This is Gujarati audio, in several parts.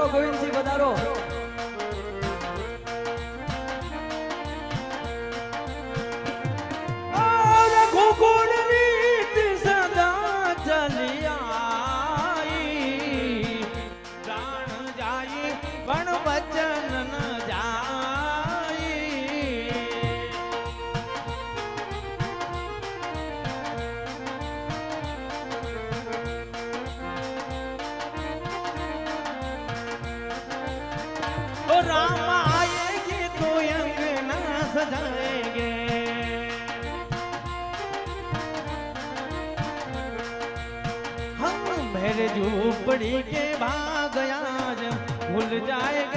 વધારો ગોવિંદસિંહ વધારો. राम आएँगे तो अंगना सजाएँगे हम मेरे झूपड़ी के भाग आज भूल जाएँगे।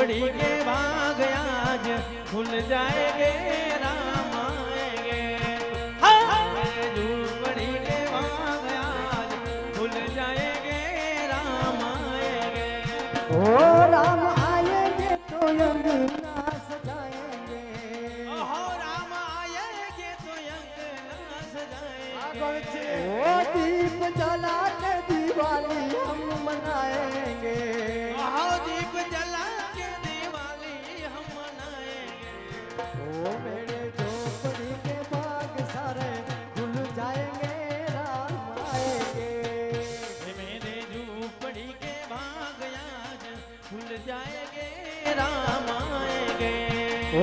झूपड़ी के भाग आज। खुल जाएँगे राम आएँगे। हाँ, झूपड़ी के भाग आज। खुल जाएँगे राम आएँगे। ओ राम આજ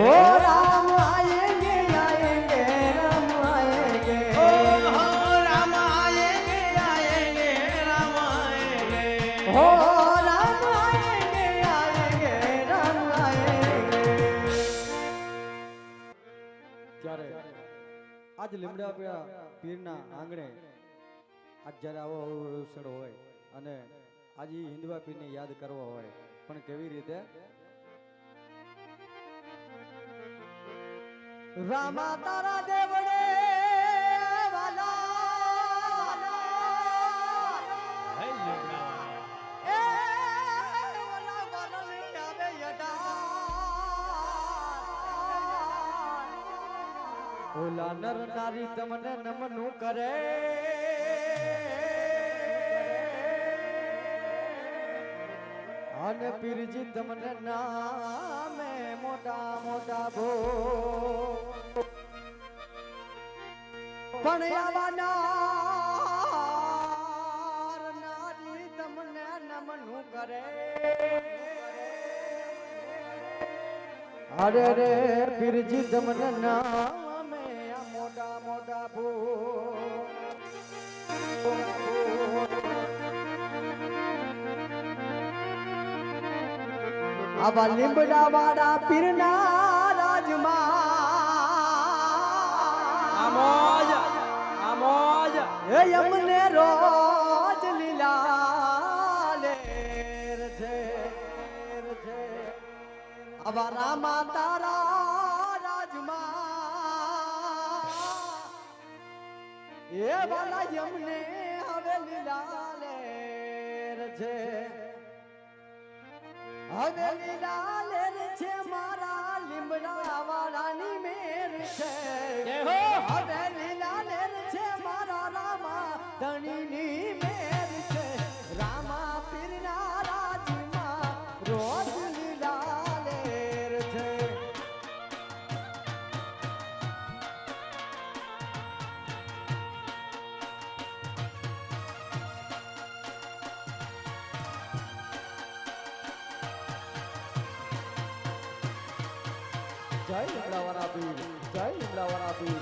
લીમડા પીળા પીરના આંગણે આજ જ્યારે આવો હોય અને આજે હિન્દવા પીરને યાદ કરવો હોય પણ કેવી રીતે રામા તારા દેવડે. ઓલા નર નારી તમને નમનું કરે. અને પીરજી તમને નામે મોટા મોટા ભો પણ આવનાર નારી તમને નમનું કરે. અરે રે પીરજી, તમને નામે મોટા મોટા ભૂ આવા લીમડા વાળા પીરના અમને રોજ લીલા લેર છે આવા રામા તારા રાજમાં. એ વાલા યમને હવે લીલા લેર છે હવે લીલા લેર છે મારા લીમડા વાળાની જય લીમડાવાળા પીર જય લીમડાવાળા પીર.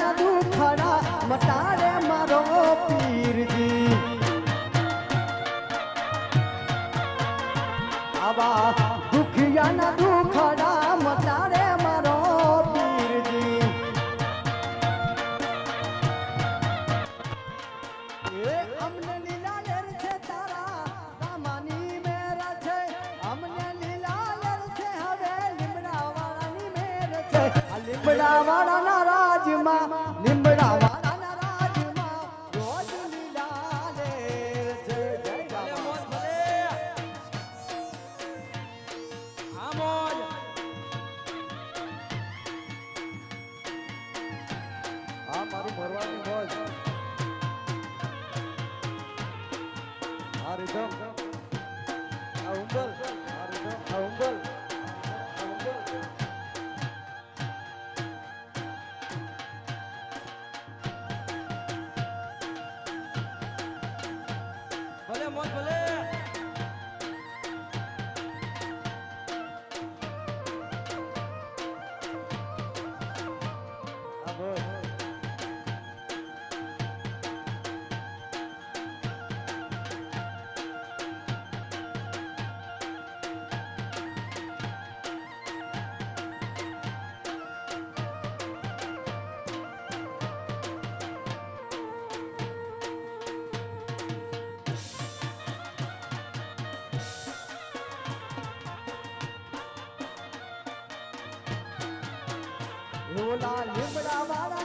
ના દુખડા મટાડે મારો પીરજી. આવા દુખિયાના દુખડા લોલા લીમડા વાળા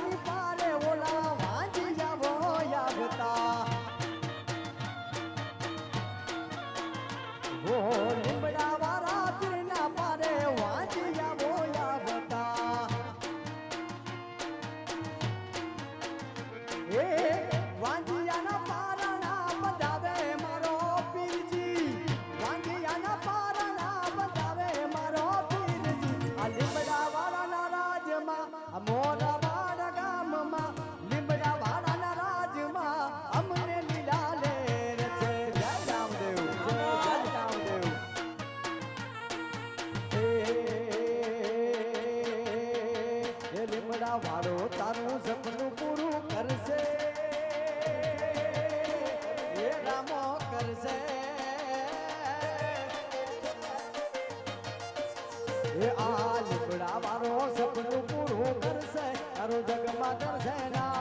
સેના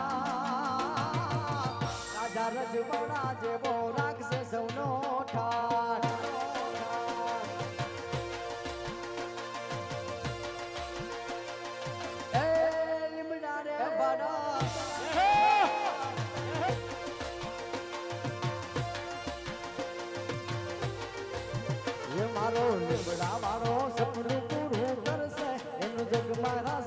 રાજા રજવાડા જેવો રાખશે સૌનો ઠાર. મારો લીમડા વાળો સપનું પૂરું કરશે. એનું જગ મારા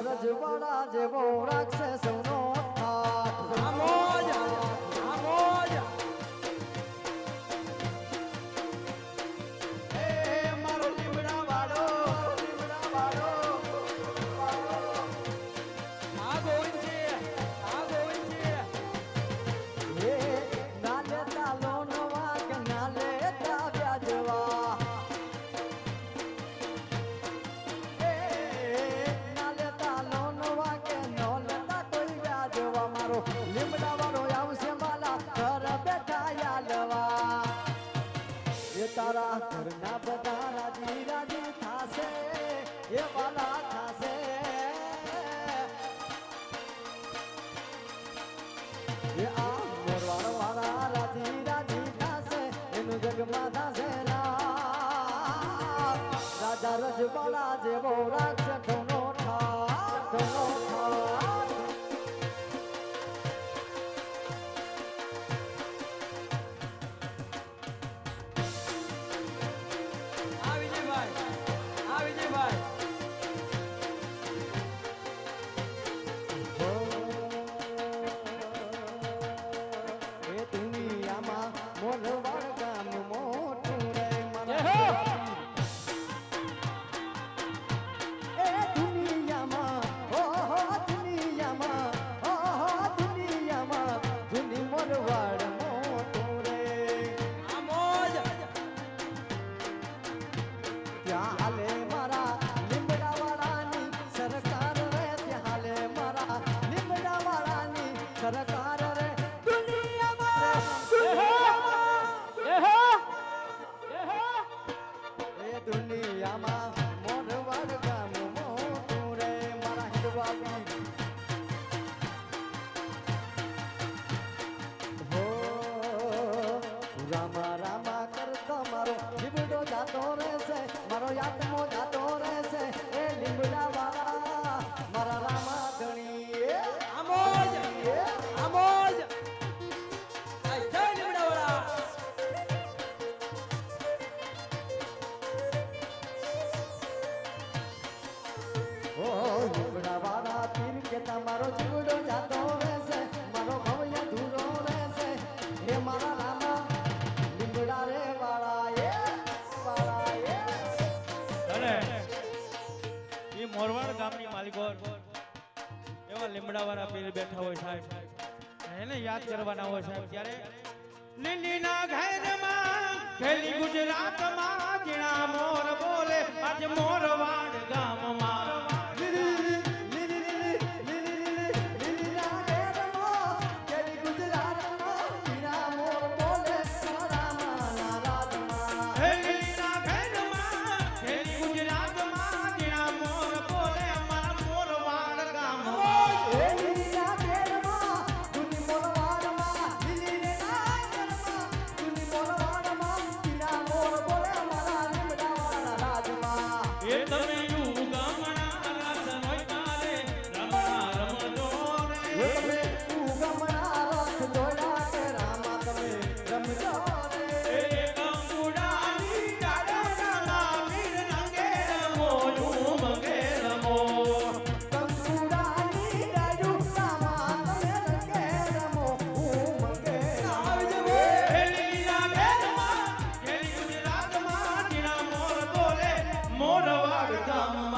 રજવાડા જેવો રાખશે સૌ રાજા રજવાડા જેવો રાક્ષસ યાદ કરવાના હોય સાહેબ ત્યારે લીલીના ઘેરમાં ગુજરાતમાં જીણા મોર બોલે આજ મોરવા i'm Ram.